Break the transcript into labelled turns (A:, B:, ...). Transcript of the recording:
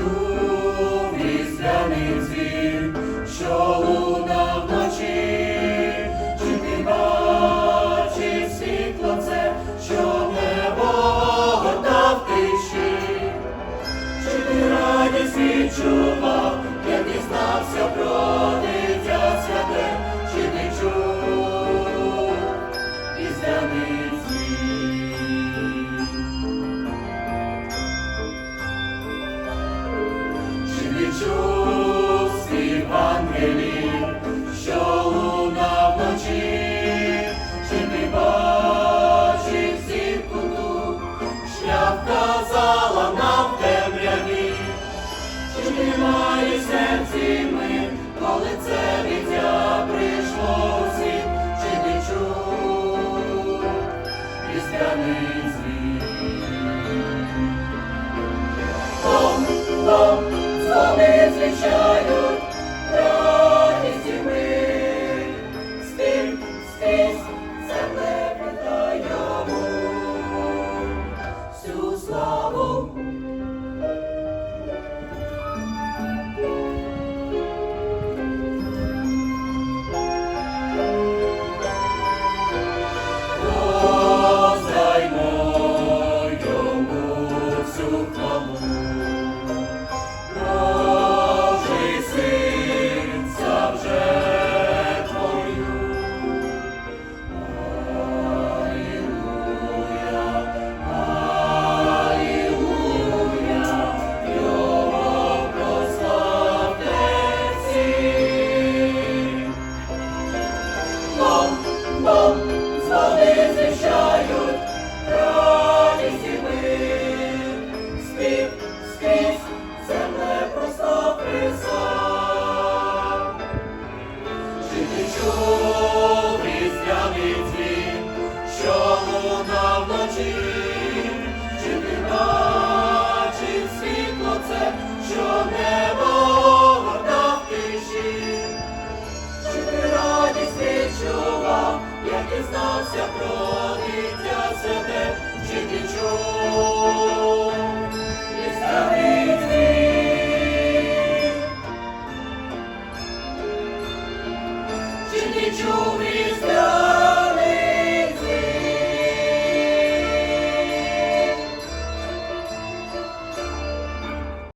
A: Yeshua. показала нам темряві, чи немає в серці ми, коли це віття прийшло світ, чи не чув різдвяний дзвін? Том, том, дзвони звичайно. Молимося про дитя себе, чи нічого, і ставиці. Чи не чув